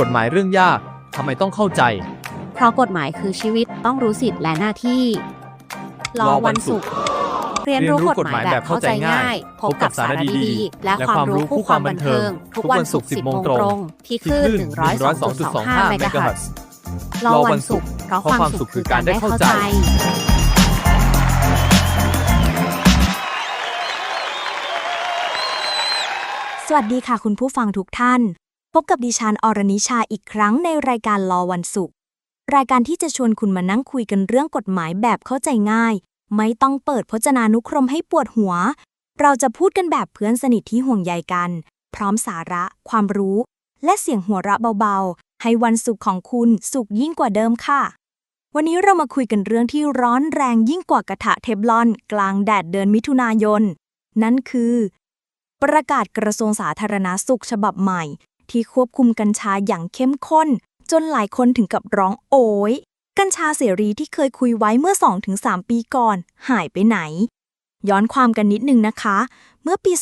กฎหมายเรื่องยากทำไมต้องเข้าใจ เพราะกฎหมายคือชีวิตต้องรู้สิทธิ์และหน้าที่ รอวันศุกร์เรียนรู้กฎหมายแบบเข้าใจง่าย พบกับสาระดีๆ และความรู้คู่ความบันเทิง ทุกวันศุกร์10โมงตรง ที่คลื่น102.25เมกะฮัตซ์รอวันศุกร์เพราะความสุขคือการได้เข้าใจ สวัสดีค่ะคุณผู้ฟังทุกท่าน พบกับดิฉันอรนิชาอีกครั้งในรายการรอวันศุกร์รายการที่จะชวนคุณมานั่งคุยกันเรื่องกฎหมายแบบเข้าใจง่าย ไม่ต้องเปิดพจนานุกรมให้ปวดหัว เราจะพูดกันแบบเพื่อนสนิทที่ห่วงใยกัน พร้อมสาระ ความรู้ และเสียงหัวเราะเบาๆ ให้วันศุกร์ของคุณสุขยิ่งกว่าเดิมค่ะ วันนี้เรามาคุยกันเรื่องที่ร้อนแรงยิ่งกว่ากระทะเทฟลอน กลางแดดเดือนมิถุนายน นั่นคือ ประกาศกระทรวงสาธารณาสุขฉบับใหม่ ที่ควบคุมกัญชาอย่างเข้มข้น จนหลายคนถึงกับร้องโอย กัญชาเสรีที่เคยคุยไว้เมื่อ 2-3 ปีก่อน หายไปไหน ย้อนความกันนิดนึงนะคะ เมื่อปี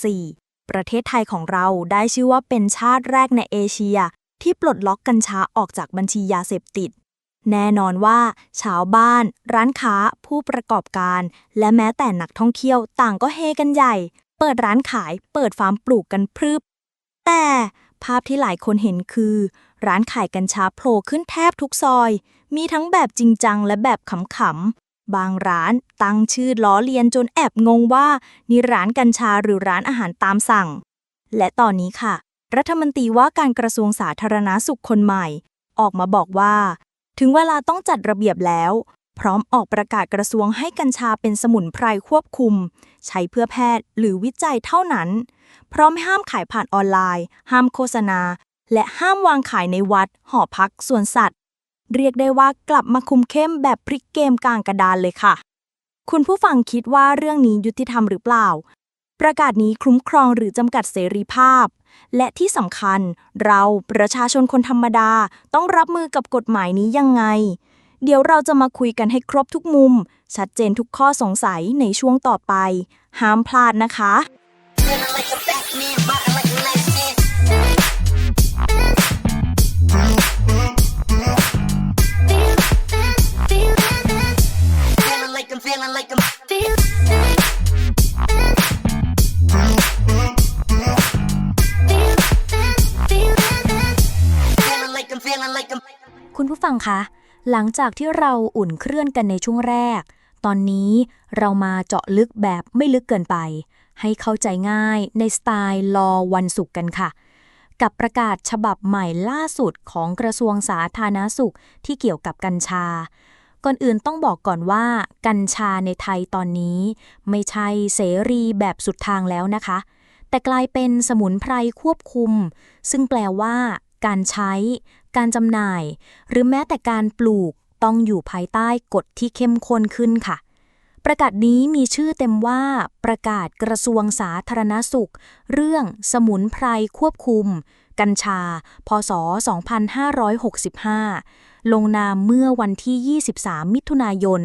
2564 ประเทศไทยของเราได้ชื่อว่าเป็นชาติแรกในเอเชีย ที่ปลดล็อกกัญชาออกจากบัญชียาเสพติดแน่นอนว่าชาวบ้าน ร้านค้า ผู้ประกอบการ และแม้แต่นักท่องเที่ยวต่างก็เฮกันใหญ่ เปิดร้านขายเปิดฟาร์มปลูกกันพรึบ แต่ภาพที่หลายคนเห็นคือ ร้านขายกัญชาโผล่ขึ้นแทบทุกซอย มีทั้งแบบจริงจังและแบบขำๆ บางร้านตั้งชื่อล้อเลียนจนแอบงงว่า นี่ร้านกัญชาหรือร้านอาหารตามสั่ง และตอนนี้ค่ะ รัฐมนตรีว่าการกระทรวงสาธารณาสุขคนใหม่ ออกมาบอกว่า ถึงเวลาต้องจัดระเบียบแล้ว พร้อมออกประกาศกระทรวงให้กัญชาเป็นสมุนไพรควบคุม ใช้เพื่อแพทย์หรือวิจัยเท่านั้น พร้อมห้ามขายผ่านออนไลน์ ห้ามโฆษณา และห้ามวางขายในวัด หอพักสวนสัตว์ เรียกได้ว่ากลับมาคุมเข้มแบบพลิกเกมกลางกระดานเลยค่ะ คุณผู้ฟังคิดว่าเรื่องนี้ยุติธรรมหรือเปล่า ประกาศนี้คุ้มครองหรือจำกัดเสรีภาพ และที่สำคัญ เราประชาชนคนธรรมดาต้องรับมือกับกฎหมายนี้ยังไง เดี๋ยวเราจะมาคุยกันให้ครบทุกมุม ชัดเจนทุกข้อสงสัยในช่วงต่อไป ห้ามพลาดนะคะคุณผู้ฟังคะ หลังจากที่เราอุ่นเครื่องกันในช่วงแรก ตอนนี้เรามาเจาะลึกแบบไม่ลึกเกินไป ให้เข้าใจง่ายในสไตล์รอวันศุกร์กันค่ะ กับประกาศฉบับใหม่ล่าสุดของกระทรวงสาธารณสุขที่เกี่ยวกับกัญชา ก่อนอื่นต้องบอกก่อนว่า กัญชาในไทยตอนนี้ ไม่ใช่เสรีแบบสุดทางแล้วนะคะ แต่กลายเป็นสมุนไพรควบคุม ซึ่งแปลว่าการใช้ การจำหน่าย หรือแม้แต่การปลูกต้องอยู่ภายใต้กฎที่เข้มข้นขึ้นค่ะ ประกาศนี้มีชื่อเต็มว่า ประกาศกระทรวงสาธารณสุข เรื่องสมุนไพรควบคุม กัญชา พศ 2565 ลงนามเมื่อวันที่ 23 มิถุนายน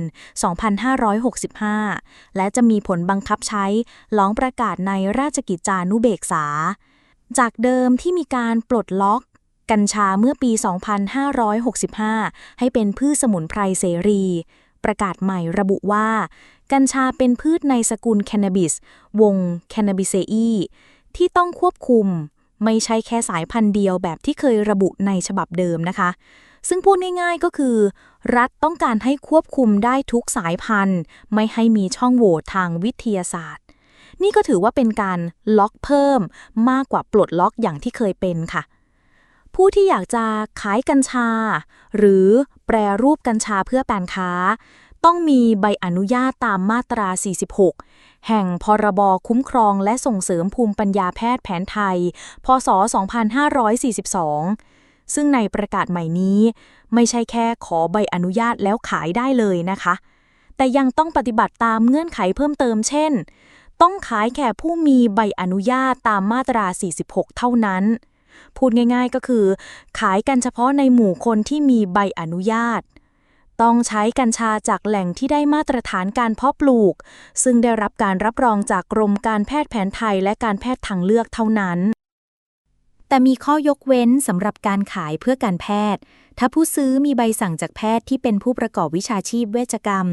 2565 และจะมีผลบังคับใช้หลังประกาศในราชกิจจานุเบกษาจากเดิมที่มีการปลดล็อก กัญชาเมื่อปี 2565 ให้เป็นพืชสมุนไพรเสรี ประกาศใหม่ระบุว่า กัญชาเป็นพืชในสกุลแคนาบิส วงแคนาบิเซอีที่ต้องควบคุม ไม่ใช่แค่สายพันธุ์เดียวแบบที่เคยระบุในฉบับเดิมนะคะ ซึ่งพูดง่ายๆก็คือ รัฐต้องการให้ควบคุมได้ทุกสายพันธุ์ ไม่ให้มีช่องโหว่ทางวิทยาศาสตร์ นี่ก็ถือว่าเป็นการล็อกเพิ่มมากกว่าปลดล็อกอย่างที่เคยเป็นค่ะ ผู้ที่อยากจะขายกัญชา หรือแปรรูปกัญชาเพื่อการค้า ต้องมีใบอนุญาตตามมาตรา 46 แห่งพรบคุ้มครองและส่งเสริมภูมิปัญญาแพทย์แผนไทย พศ 2542 ซึ่งในประกาศใหม่นี้ ไม่ใช่แค่ขอใบอนุญาตแล้วขายได้เลยนะคะ แต่ยังต้องปฏิบัติตามเงื่อนไขเพิ่มเติมเช่น ต้องขายแค่ผู้มีใบอนุญาตตามมาตรา 46 เท่านั้น พูดง่ายๆก็คือ ขายกันเฉพาะในหมู่คนที่มีใบอนุญาต ต้องใช้กัญชาจากแหล่งที่ได้มาตรฐานการเพาะปลูก ซึ่งได้รับการรับรองจากกรมการแพทย์แผนไทยและการแพทย์ทางเลือกเท่านั้น แต่มีข้อยกเว้นสำหรับการขายเพื่อการแพทย์ ถ้าผู้ซื้อมีใบสั่งจากแพทย์ที่เป็นผู้ประกอบวิชาชีพเวชกรรม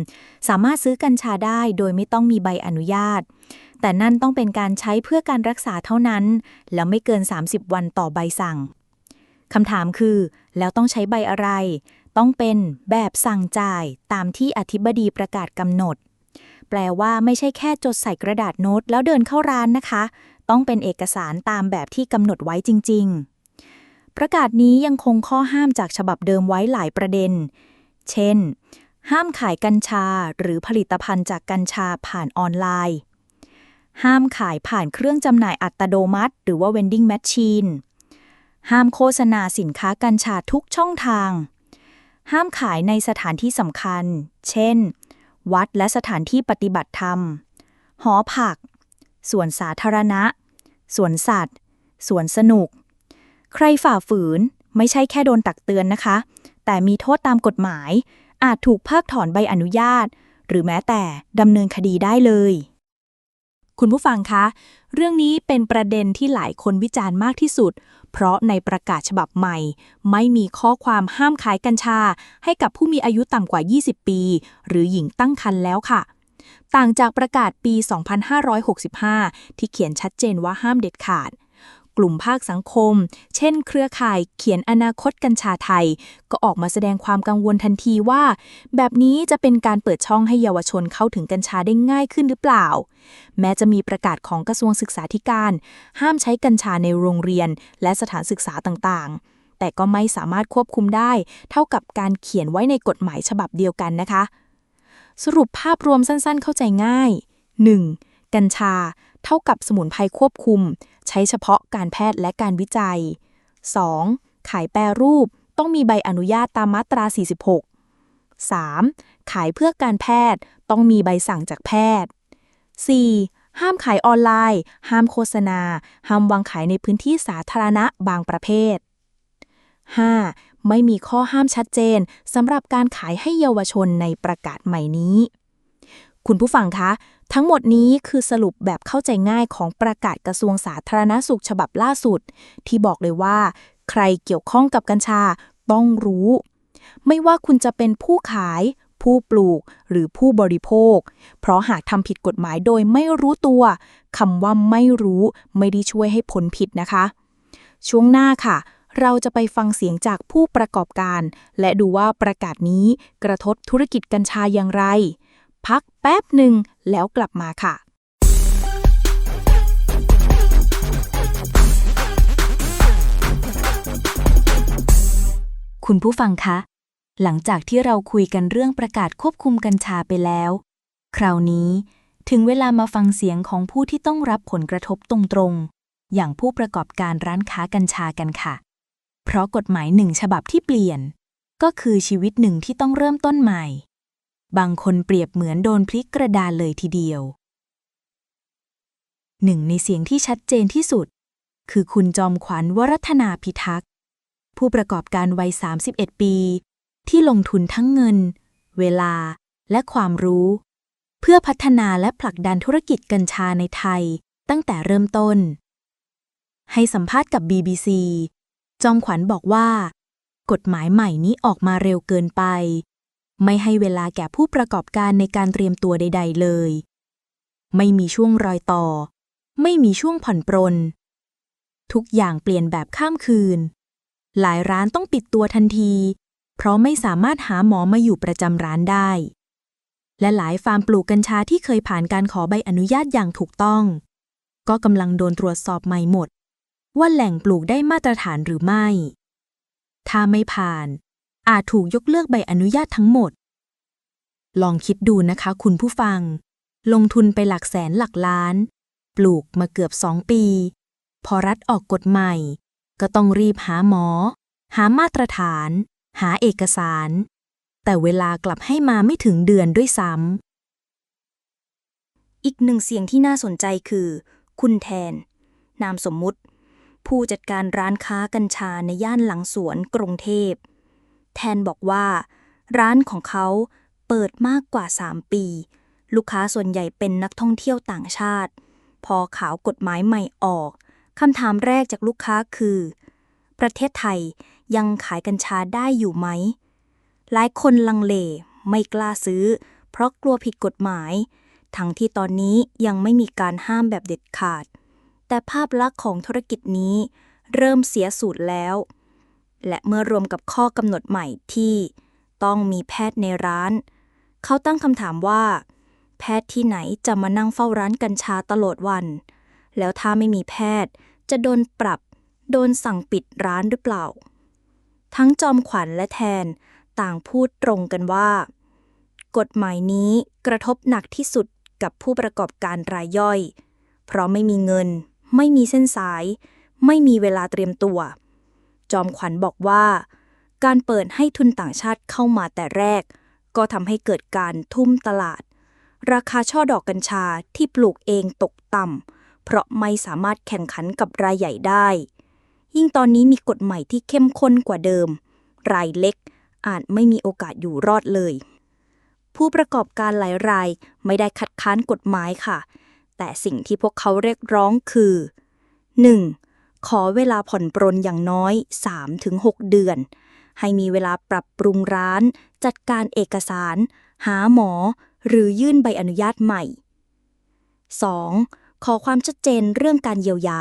สามารถซื้อกัญชาได้โดยไม่ต้องมีใบอนุญาต แต่นั่นต้องเป็นการใช้เพื่อการรักษาเท่านั้น แล้วไม่เกิน 30 วันต่อใบสั่งคำถามคือ แล้วต้องใช้ใบอะไร ต้องเป็นแบบสั่งจ่ายตามที่อธิบดีประกาศกำหนด แปลว่าไม่ใช่แค่จดใส่กระดาษโน้ตแล้วเดินเข้าร้านนะคะ ต้องเป็นเอกสารตามแบบที่กำหนดไว้จริง ๆ ประกาศนี้ยังคงข้อห้ามจากฉบับเดิมไว้หลายประเด็น เช่น ห้ามขายกัญชาหรือผลิตภัณฑ์จากกัญชาผ่านออนไลน์ ห้ามขายผ่านเครื่องจำหน่ายอัตโนมัติ หรือว่า vending machine ห้ามโฆษณาสินค้ากัญชาทุกช่องทาง ห้ามขายในสถานที่สำคัญ เช่น วัดและสถานที่ปฏิบัติธรรม หอผัก สวนสาธารณะ สวนสัตว์ สวนสนุก ใครฝ่าฝืนไม่ใช่แค่โดนตักเตือนนะคะ แต่มีโทษตามกฎหมาย อาจถูกเพิกถอนใบอนุญาต หรือแม้แต่ดำเนินคดีได้เลย คุณผู้ฟังคะ เรื่องนี้เป็นประเด็นที่หลายคนวิจารณ์มากที่สุด เพราะในประกาศฉบับใหม่ ไม่มีข้อความห้ามขายกัญชา ให้กับผู้มีอายุต่ำกว่า 20 ปี หรือหญิงตั้งครรภ์แล้วค่ะ ต่างจากประกาศปี 2565 ที่เขียนชัดเจนว่าห้ามเด็ดขาด กลุ่มภาคสังคม เช่น เครือข่ายเขียนอนาคตกัญชาไทย ก็ออกมาแสดงความกังวลทันทีว่า แบบนี้จะเป็นการเปิดช่องให้เยาวชนเข้าถึงกัญชาได้ง่ายขึ้นหรือเปล่า แม้จะมีประกาศของกระทรวงศึกษาธิการ ห้ามใช้กัญชาในโรงเรียน และสถานศึกษาต่างๆ แต่ก็ไม่สามารถควบคุมได้ เท่ากับการเขียนไว้ในกฎหมายฉบับเดียวกันนะคะ สรุปภาพรวมสั้นๆ เข้าใจง่าย 1. กัญชา เท่ากับสมุนไพรควบคุม ใช้เฉพาะการแพทย์และการวิจัย 2. ขายแปรรูปต้องมีใบอนุญาตตามมาตรา 46 3. ขายเพื่อการแพทย์ต้องมีใบสั่งจากแพทย์ 4. ห้ามขายออนไลน์ ห้ามโฆษณา ห้ามวางขายในพื้นที่สาธารณะบางประเภท 5. ไม่มีข้อห้ามชัดเจนสำหรับการขายให้เยาวชนในประกาศใหม่นี้ คุณผู้ฟังคะ ทั้งหมดนี้คือสรุปแบบเข้าใจง่ายของประกาศกระทรวงสาธารณสุขฉบับล่าสุด ที่บอกเลยว่า ใครเกี่ยวข้องกับกัญชาต้องรู้ ไม่ว่าคุณจะเป็นผู้ขาย ผู้ปลูกหรือผู้บริโภค เพราะหากทำผิดกฎหมายโดยไม่รู้ตัวคำว่าไม่รู้ไม่ได้ช่วยให้พ้นผิดนะคะ ช่วงหน้าค่ะเราจะไปฟังเสียงจากผู้ประกอบการ และดูว่าประกาศนี้กระทบธุรกิจกัญชาอย่างไร พักแป๊บหนึ่งแล้วกลับมาค่ะคุณผู้ฟังคะ หลังจากที่เราคุยกันเรื่องประกาศควบคุมกัญชาไปแล้ว คราวนี้ถึงเวลามาฟังเสียงของผู้ที่ต้องรับผลกระทบตรงๆ อย่างผู้ประกอบการร้านค้ากัญชากันค่ะ เพราะกฎหมายหนึ่งฉบับที่เปลี่ยน ก็คือชีวิตหนึ่งที่ต้องเริ่มต้นใหม่ บางคนเปรียบเหมือนโดนพลิกกระดานเลยทีเดียว หนึ่งในเสียงที่ชัดเจนที่สุด คือคุณจอมขวัญวรัฒนาพิทักษ์ ผู้ประกอบการวัย 31 ปี ที่ลงทุนทั้งเงิน เวลา และความรู้ เพื่อพัฒนาและผลักดันธุรกิจกัญชาในไทย ตั้งแต่เริ่มต้น ให้สัมภาษณ์กับ BBC จอมขวัญบอกว่า กฎหมายใหม่นี้ออกมาเร็วเกินไป ไม่ให้เวลาแก่ผู้ประกอบการในการเตรียมตัวใด ๆ เลย ไม่มีช่วงรอยต่อ ไม่มีช่วงผ่อนปรน ทุกอย่างเปลี่ยนแบบข้ามคืน หลายร้านต้องปิดตัวทันที เพราะไม่สามารถหาหมอมาอยู่ประจำร้านได้ และหลายฟาร์มปลูกกัญชาที่เคยผ่านการขอใบอนุญาตอย่างถูกต้อง ก็กำลังโดนตรวจสอบใหม่หมด ว่าแหล่งปลูกได้มาตรฐานหรือไม่ ถ้าไม่ผ่าน อาจถูกยกเลิกใบอนุญาตทั้งหมด ลองคิดดูนะคะคุณผู้ฟัง ลงทุนไปหลักแสนหลักล้าน ปลูกมาเกือบสองปี พอรัฐออกกฎใหม่ ก็ต้องรีบหาหมอ หามาตรฐาน หาเอกสาร แต่เวลากลับให้มาไม่ถึงเดือนด้วยซ้ำ อีกหนึ่งเสียงที่น่าสนใจคือ คุณแทน นามสมมุติ ผู้จัดการร้านค้ากัญชาในย่านหลังสวนกรุงเทพ แทนบอกว่า ร้านของเขาเปิดมากกว่า 3 ปี ลูกค้าส่วนใหญ่เป็นนักท่องเที่ยวต่างชาติ พอข่าวกฎหมายใหม่ออกคำถามแรกจากลูกค้าคือ ประเทศไทยยังขายกัญชาได้อยู่ไหม หลายคนลังเลไม่กล้าซื้อ เพราะกลัวผิดกฎหมาย ทั้งที่ตอนนี้ยังไม่มีการห้ามแบบเด็ดขาด แต่ภาพลักษณ์ของธุรกิจนี้เริ่มเสียสูตรแล้ว และเมื่อรวมกับข้อกำหนดใหม่ที่ต้องมีแพทย์ในร้าน เขาตั้งคำถามว่า แพทย์ที่ไหนจะมานั่งเฝ้าร้านกัญชาตลอดวัน แล้วถ้าไม่มีแพทย์จะโดนปรับ โดนสั่งปิดร้านหรือเปล่า ทั้งจอมขวัญและแทนต่างพูดตรงกันว่า กฎหมายนี้กระทบหนักที่สุดกับผู้ประกอบการรายย่อย เพราะไม่มีเงิน ไม่มีเส้นสาย ไม่มีเวลาเตรียมตัว จอมขวัญบอกว่า การเปิดให้ทุนต่างชาติเข้ามาแต่แรก ก็ทำให้เกิดการทุ่มตลาด ราคาช่อดอกกัญชาที่ปลูกเองตกต่ำเพราะไม่สามารถแข่งขันกับรายใหญ่ได้ ยิ่งตอนนี้มีกฎใหม่ที่เข้มข้นกว่าเดิม รายเล็กอาจไม่มีโอกาสอยู่รอดเลย ผู้ประกอบการหลายรายไม่ได้คัดค้านกฎหมายค่ะ แต่สิ่งที่พวกเขาเรียกร้องคือ 1. ขอเวลาผ่อนปรนอย่างน้อย 3-6 เดือน ให้มีเวลาปรับปรุงร้าน จัดการเอกสาร หาหมอ หรือยื่นใบอนุญาตใหม่ 2. ขอความชัดเจนเรื่องการเยียวยา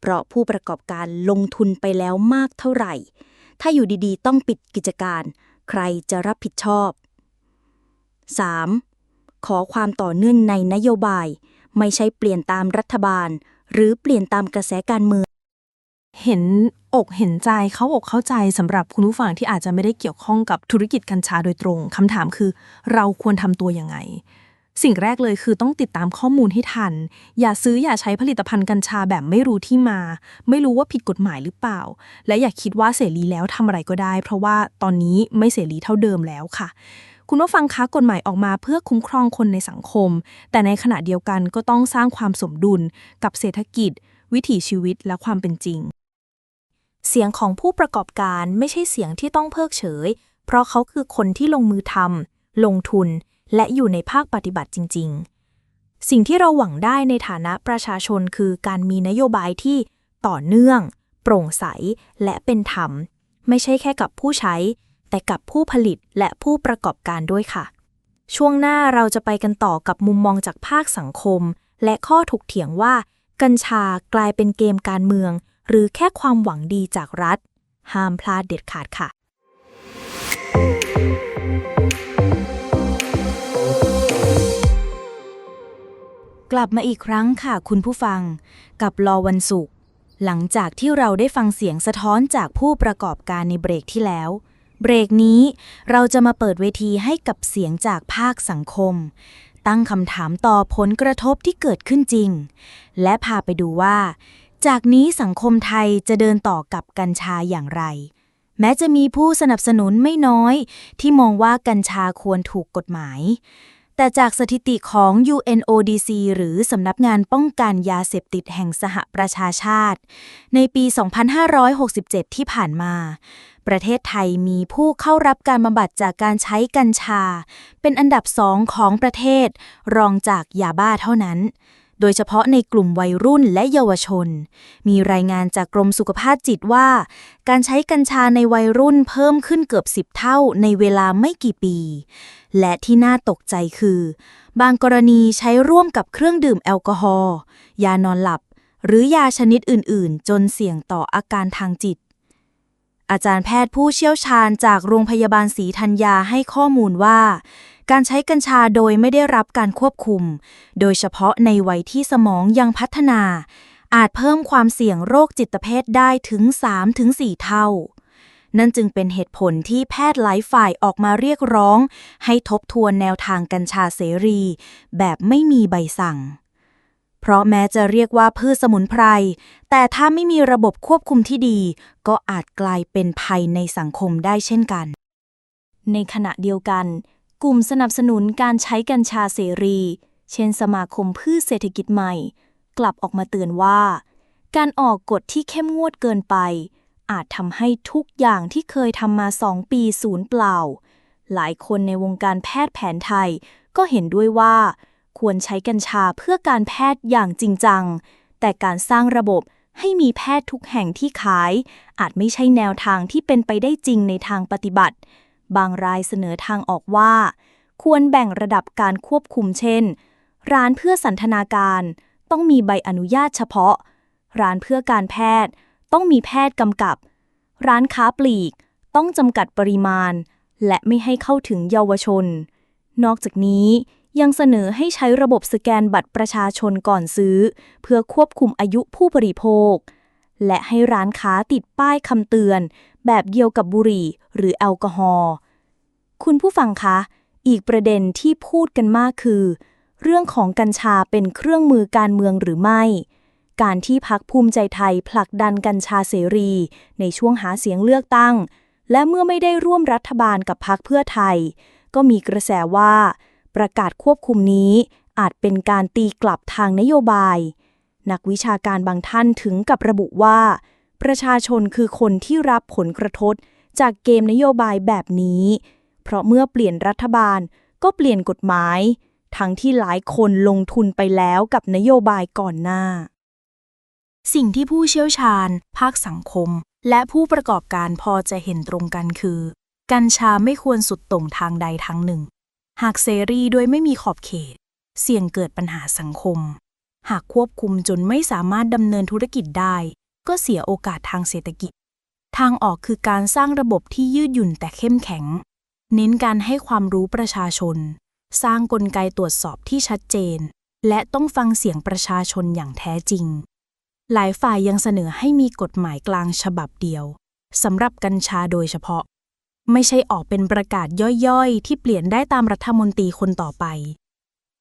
เพราะผู้ประกอบการลงทุนไปแล้วมากเท่าไหร่ ถ้าอยู่ดีๆ ต้องปิดกิจการ ใครจะรับผิดชอบ 3. ขอความต่อเนื่องในนโยบาย ไม่ใช่เปลี่ยนตามรัฐบาล หรือเปลี่ยนตามกระแสการเมือง เห็นอกเห็นใจเขาอกเข้าใจสำหรับคุณผู้ฟังที่อาจจะไม่ได้เกี่ยวข้องกับธุรกิจกัญชาโดยตรงคำถามคือ เราควรทำตัวยังไง สิ่งแรกเลยคือต้องติดตามข้อมูลให้ทัน อย่าซื้ออย่าใช้ผลิตภัณฑ์กัญชาแบบไม่รู้ที่มา ไม่รู้ว่าผิดกฎหมายหรือเปล่า และอย่าคิดว่าเสรีแล้วทำอะไรก็ได้ เพราะว่าตอนนี้ไม่เสรีเท่าเดิมแล้วค่ะคุณผู้ฟังคะกฎหมายออกมาเพื่อคุ้มครองคนในสังคม แต่ในขณะเดียวกันก็ต้องสร้างความสมดุลกับเศรษฐกิจ วิถีชีวิตและความเป็นจริง เสียงของผู้ประกอบการไม่ใช่เสียงที่ต้องเพิกเฉย เพราะเขาคือคนที่ลงมือทำลงทุน และอยู่ในภาคปฏิบัติจริง ๆ สิ่งที่เราหวังได้ในฐานะประชาชนคือการมีนโยบายที่ต่อเนื่อง โปร่งใส และเป็นธรรม ไม่ใช่แค่กับผู้ใช้ แต่กับผู้ผลิตและผู้ประกอบการด้วยค่ะ ช่วงหน้าเราจะไปกันต่อกับมุมมองจากภาคสังคม และข้อถกเถียงว่า กัญชากลายเป็นเกมการเมือง หรือแค่ความหวังดีจากรัฐ ห้ามพลาดเด็ดขาดค่ะกลับมาอีกครั้งค่ะคุณผู้ฟัง กับรอวันศุกร์หลังจากที่เราได้ฟังเสียงสะท้อนจากผู้ประกอบการในเบรกที่แล้ว เบรกนี้เราจะมาเปิดเวทีให้กับเสียงจากภาคสังคม ตั้งคำถามต่อผลกระทบที่เกิดขึ้นจริง และพาไปดูว่า จากนี้สังคมไทยจะเดินต่อกับกัญชาอย่างไร แม้จะมีผู้สนับสนุนไม่น้อย ที่มองว่ากัญชาควรถูกกฎหมาย แต่จากสถิติของ UNODC หรือสำนักงานป้องกันยาเสพติดแห่งสหประชาชาติ ในปี 2567 ที่ผ่านมา ประเทศไทยมีผู้เข้ารับการบำบัดจากการใช้กัญชา เป็นอันดับสองของประเทศ รองจากยาบ้าเท่านั้น โดยเฉพาะในกลุ่มวัยรุ่นและเยาวชน มีรายงานจากกรมสุขภาพจิตว่า การใช้กัญชาในวัยรุ่นเพิ่มขึ้นเกือบ 10 เท่าในเวลาไม่กี่ปี และที่น่าตกใจคือ บางกรณีใช้ร่วมกับเครื่องดื่มแอลกอฮอล์ยานอนหลับ หรือยาชนิดอื่น ๆ จนเสี่ยงต่ออาการทางจิตอาจารย์แพทย์ผู้เชี่ยวชาญจากโรงพยาบาลศรีธัญญาให้ข้อมูลว่า การใช้กัญชาโดยไม่ได้รับการควบคุม โดยเฉพาะในวัยที่สมองยังพัฒนา อาจเพิ่มความเสี่ยงโรคจิตเภทได้ถึง 3-4 เท่า นั่นจึงเป็นเหตุผลที่แพทย์หลายฝ่ายออกมาเรียกร้อง ให้ทบทวนแนวทางกัญชาเสรี แบบไม่มีใบสั่ง เพราะแม้จะเรียกว่าพืชสมุนไพร แต่ถ้าไม่มีระบบควบคุมที่ดี ก็อาจกลายเป็นภัยในสังคมได้เช่นกันในขณะเดียวกัน กลุ่มสนับสนุนการใช้กัญชาเสรี เช่นสมาคมพืชเศรษฐกิจใหม่ กลับออกมาเตือนว่า การออกกฎที่เข้มงวดเกินไป อาจทำให้ทุกอย่างที่เคยทำมาสองปีสูญเปล่า หลายคนในวงการแพทย์แผนไทยก็เห็นด้วยว่า ควรใช้กัญชาเพื่อการแพทย์อย่างจริงจัง แต่การสร้างระบบให้มีแพทย์ทุกแห่งที่ขาย อาจไม่ใช่แนวทางที่เป็นไปได้จริงในทางปฏิบัติ บางรายเสนอทางออกว่า ควรแบ่งระดับการควบคุมเช่น ร้านเพื่อสันทนาการ ต้องมีใบอนุญาตเฉพาะ ร้านเพื่อการแพทย์ ต้องมีแพทย์กำกับ ร้านค้าปลีก ต้องจำกัดปริมาณ และไม่ให้เข้าถึงเยาวชน นอกจากนี้ยังเสนอให้ใช้ระบบสแกนบัตรประชาชนก่อนซื้อ เพื่อควบคุมอายุผู้บริโภค และให้ร้านค้าติดป้ายคำเตือน แบบเดียวกับบุหรี่หรือแอลกอฮอล์คุณผู้ฟังคะ อีกประเด็นที่พูดกันมากคือ เรื่องของกัญชาเป็นเครื่องมือการเมืองหรือไม่ การที่พักภูมิใจไทยผลักดันกัญชาเสรี ในช่วงหาเสียงเลือกตั้ง และเมื่อไม่ได้ร่วมรัฐบาลกับพักเพื่อไทย ก็มีกระแสว่า ประกาศควบคุมนี้อาจเป็นการตีกลับทางนโยบาย นักวิชาการบางท่านถึงกับระบุว่า ประชาชนคือคนที่รับผลกระทบจากเกมนโยบายแบบนี้ เพราะเมื่อเปลี่ยนรัฐบาลก็เปลี่ยนกฎหมาย ทั้งที่หลายคนลงทุนไปแล้วกับนโยบายก่อนหน้า สิ่งที่ผู้เชี่ยวชาญ ภาคสังคม และผู้ประกอบการพอจะเห็นตรงกันคือ กัญชาไม่ควรสุดต่งทางใดทางหนึ่ง หากเสรีโดยไม่มีขอบเขต เสี่ยงเกิดปัญหาสังคม หากควบคุมจนไม่สามารถดำเนินธุรกิจได้ ก็เสียโอกาสทางเศรษฐกิจ ทางออกคือการสร้างระบบที่ยืดหยุ่นแต่เข้มแข็ง เน้นการให้ความรู้ประชาชน สร้างกลไกตรวจสอบที่ชัดเจน และต้องฟังเสียงประชาชนอย่างแท้จริง หลายฝ่ายยังเสนอให้มีกฎหมายกลางฉบับเดียวสำหรับกัญชาโดยเฉพาะ ไม่ใช่ออกเป็นประกาศย่อยๆ ที่เปลี่ยนได้ตามรัฐมนตรีคนต่อไป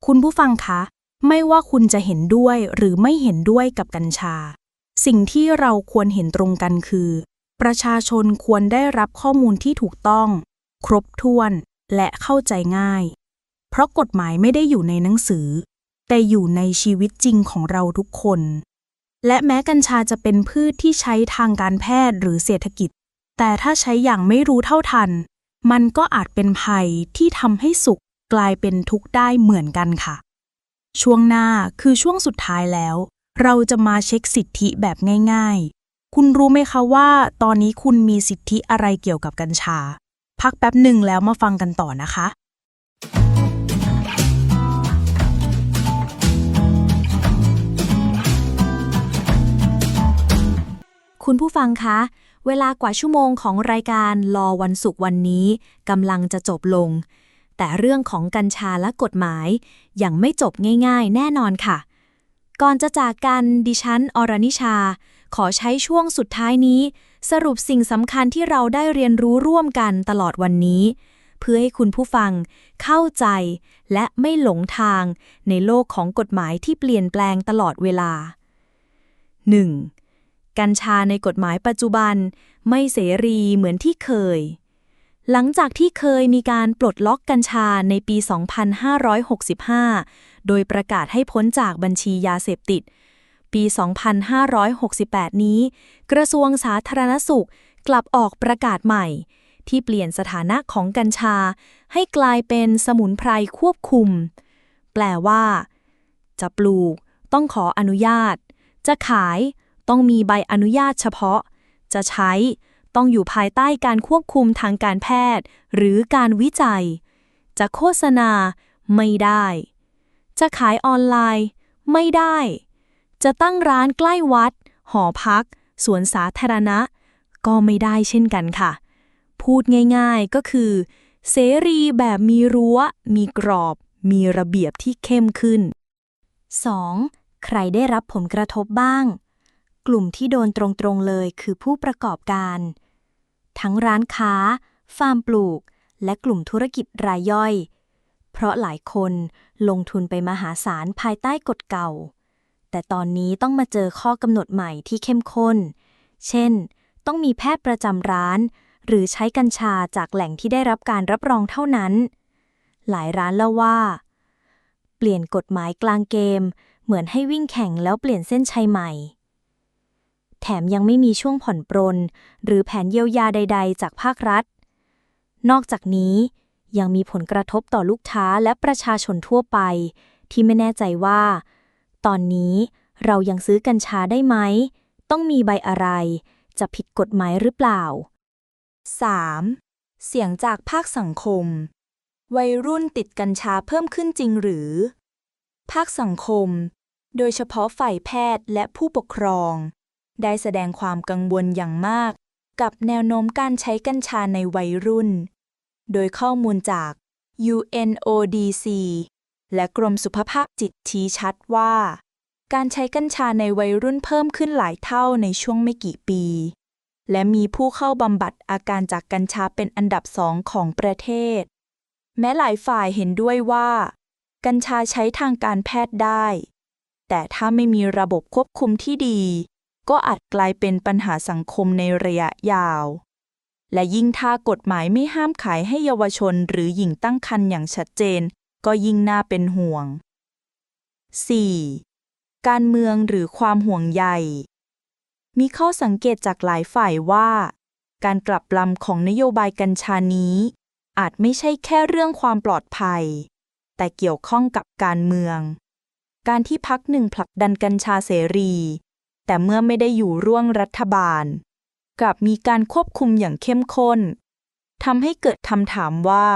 คุณผู้ฟังคะ ไม่ว่าคุณจะเห็นด้วยหรือไม่เห็นด้วยกับกัญชา สิ่งที่เราควรเห็นตรงกันคือ ประชาชนควรได้รับข้อมูลที่ถูกต้อง ครบถ้วนและเข้าใจง่าย เพราะกฎหมายไม่ได้อยู่ในหนังสือ แต่อยู่ในชีวิตจริงของเราทุกคน และแม้กัญชาจะเป็นพืชที่ใช้ทางการแพทย์หรือเศรษฐกิจ แต่ถ้าใช้อย่างไม่รู้เท่าทัน มันก็อาจเป็นภัยที่ทำให้สุขกลายเป็นทุกข์ได้เหมือนกันค่ะ ช่วงหน้าคือช่วงสุดท้ายแล้ว เราจะมาเช็คสิทธิแบบง่าย ๆ คุณรู้ไหมคะว่า ตอนนี้คุณมีสิทธิอะไรเกี่ยวกับกัญชา พักแป๊บหนึ่งแล้วมาฟังกันต่อนะคะ คุณผู้ฟังคะ เวลากว่าชั่วโมงของรายการรอวันศุกร์วันนี้กำลังจะจบลง แต่เรื่องของกัญชาและกฎหมายยังไม่จบง่าย ๆ แน่นอนค่ะ ก่อนจะจากกันดิฉัน อรนิชา ขอใช้ช่วงสุดท้ายนี้ สรุปสิ่งสำคัญที่เราได้เรียนรู้ร่วมกันตลอดวันนี้ เพื่อให้คุณผู้ฟัง เข้าใจ และไม่หลงทาง ในโลกของกฎหมายที่เปลี่ยนแปลงตลอดเวลา 1. กัญชาในกฎหมายปัจจุบัน ไม่เสรีเหมือนที่เคย หลังจากที่เคยมีการปลดล็อกกัญชาในปี 2565 โดยประกาศให้พ้นจากบัญชียาเสพติด ปี 2568 นี้ กระทรวงสาธารณสุขกลับออกประกาศใหม่ ที่เปลี่ยนสถานะของกัญชา ให้กลายเป็นสมุนไพรควบคุม แปลว่า จะปลูก ต้องขออนุญาต จะขาย ต้องมีใบอนุญาตเฉพาะ จะใช้ ต้องอยู่ภายใต้การควบคุมทางการแพทย์ หรือการวิจัย จะโฆษณา ไม่ได้ จะขายออนไลน์ ไม่ได้ จะตั้งร้านใกล้วัด หอพัก สวนสาธารณะ ก็ไม่ได้เช่นกันค่ะ พูดง่ายๆก็คือ เสรีแบบมีรั้ว มีกรอบ มีระเบียบที่เข้มขึ้น 2. ใครได้รับผลกระทบบ้าง กลุ่มที่โดนตรงๆเลยคือผู้ประกอบการ ทั้งร้านค้า ฟาร์มปลูก และกลุ่มธุรกิจรายย่อย เพราะหลายคนลงทุนไปมหาศาลภายใต้กฎเก่า แต่ตอนนี้ต้องมาเจอข้อกำหนดใหม่ที่เข้มข้น เช่น ต้องมีแพทย์ประจำร้าน หรือใช้กัญชาจากแหล่งที่ได้รับการรับรองเท่านั้น หลายร้านเล่าว่า เปลี่ยนกฎหมายกลางเกม เหมือนให้วิ่งแข่งแล้วเปลี่ยนเส้นชัยใหม่ แถมยังไม่มีช่วงผ่อนปรน หรือแผนเยียวยาใด ๆ จากภาครัฐ นอกจากนี้ ยังมีผลกระทบต่อลูกค้าและประชาชนทั่วไป ที่ไม่แน่ใจว่า ตอนนี้เรายังซื้อกัญชาได้ไหม ต้องมีใบอะไร จะผิดกฎหมายหรือเปล่า 3. เสียงจากภาคสังคม วัยรุ่นติดกัญชาเพิ่มขึ้นจริงหรือ ภาคสังคม โดยเฉพาะฝ่ายแพทย์และผู้ปกครอง ได้แสดงความกังวลอย่างมาก กับแนวโน้มการใช้กัญชาในวัยรุ่น โดยข้อมูลจาก UNODC และกรมสุขภาพจิตชี้ชัดว่า การใช้กัญชาในวัยรุ่นเพิ่มขึ้นหลายเท่าในช่วงไม่กี่ปี และมีผู้เข้าบำบัดอาการจากกัญชาเป็นอันดับสองของประเทศ แม้หลายฝ่ายเห็นด้วยว่า กัญชาใช้ทางการแพทย์ได้ แต่ถ้าไม่มีระบบควบคุมที่ดี ก็อาจกลายเป็นปัญหาสังคมในระยะยาว และยิ่งถ้ากฎหมายไม่ห้ามขายให้เยาวชนหรือหญิงตั้งครรภ์อย่างชัดเจน ก็ยิ่งน่าเป็นห่วง 4. การเมืองหรือความห่วงใย มีข้อสังเกตจากหลายฝ่ายว่า การกลับลำของนโยบายกัญชานี้ อาจไม่ใช่แค่เรื่องความปลอดภัย แต่เกี่ยวข้องกับการเมือง การที่พักหนึ่งผลักดันกัญชาเสรี แต่เมื่อไม่ได้อยู่ร่วมรัฐบาล กลับมีการควบคุมอย่างเข้มข้นทำให้เกิดคำถามว่า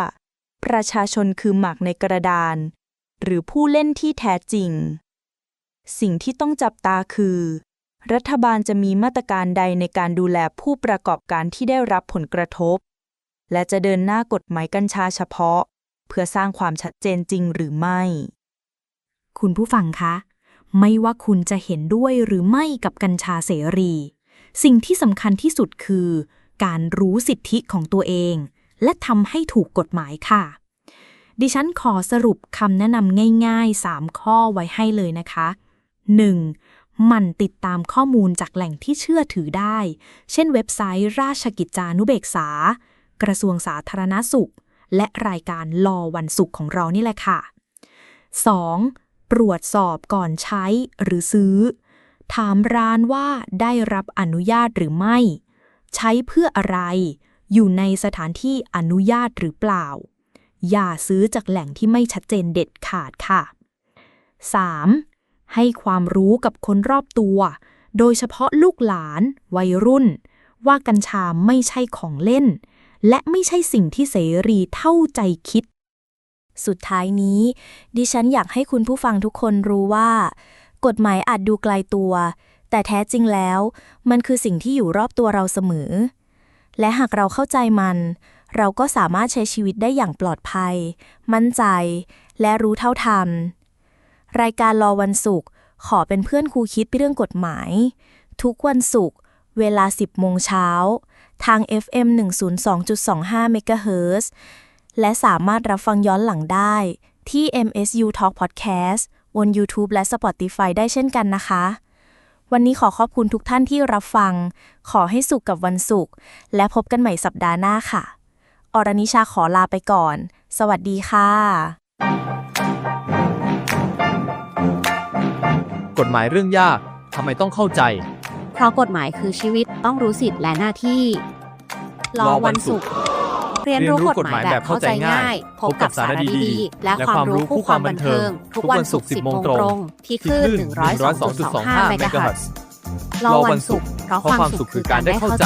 ประชาชนคือหมากในกระดาน หรือผู้เล่นที่แท้จริง สิ่งที่ต้องจับตาคือ รัฐบาลจะมีมาตรการใดในการดูแลผู้ประกอบการที่ได้รับผลกระทบ และจะเดินหน้ากฎหมายกัญชาเฉพาะ เพื่อสร้างความชัดเจนจริงหรือไม่ คุณผู้ฟังคะ ไม่ว่าคุณจะเห็นด้วยหรือไม่กับกัญชาเสรี สิ่งที่สำคัญที่สุดคือ การรู้สิทธิของตัวเอง และทำให้ถูกกฎหมายค่ะ ดิฉันขอสรุปคำแนะนำง่าย ๆ 3 ข้อไว้ให้เลยนะคะ 1. หมั่นติดตามข้อมูลจากแหล่งที่เชื่อถือได้ เช่นเว็บไซต์ราชกิจจานุเบกษา กระทรวงสาธารณสุข และรายการรอวันศุกร์ของเรานี่แหละค่ะ 2. ตรวจสอบก่อนใช้หรือซื้อ ถามร้านว่าได้รับอนุญาตหรือไม่ ใช้เพื่ออะไร อยู่ในสถานที่อนุญาตหรือเปล่า อย่าซื้อจากแหล่งที่ไม่ชัดเจนเด็ดขาดค่ะ 3. ให้ความรู้กับคนรอบตัว โดยเฉพาะลูกหลาน วัยรุ่น ว่ากัญชาไม่ใช่ของเล่น และไม่ใช่สิ่งที่เสรีเท่าใจคิด สุดท้ายนี้ ดิฉันอยากให้คุณผู้ฟังทุกคนรู้ว่า กฎหมายอาจดูไกลตัว แต่แท้จริงแล้ว มันคือสิ่งที่อยู่รอบตัวเราเสมอ และหากเราเข้าใจมัน เราก็สามารถใช้ชีวิตได้อย่างปลอดภัย มั่นใจ และรู้เท่าทัน รายการรอวันศุกร์ขอเป็นเพื่อนครูคิดเรื่องกฎหมาย ทุกวันศุกร์เวลา 10 โมงเช้า ทาง FM 102.25 MHz และสามารถรับฟังย้อนหลังได้ที่ MSU Talk Podcast บน YouTube และ Spotify ได้เช่นกันนะคะ วันนี้ขอขอบคุณทุกท่านที่รับฟัง ขอให้สุขกับวันศุกร์และพบกันใหม่สัปดาห์หน้าค่ะ อรนิชาขอลาไปก่อน สวัสดีค่ะ กฎหมายเรื่องยากทำไมต้องเข้าใจ เพราะกฎหมายคือชีวิตต้องรู้สิทธิ์และหน้าที่ รอวันศุกร์ เรียนรู้กฎหมายแบบเข้าใจง่าย พบกับสาระดีๆและความรู้คู่ความบันเทิง ทุกวันศุกร์10โมงตรงที่คลื่น102.25เมกะเฮิรตซ์รอวันศุกร์เพราะความสุขคือการได้เข้าใจ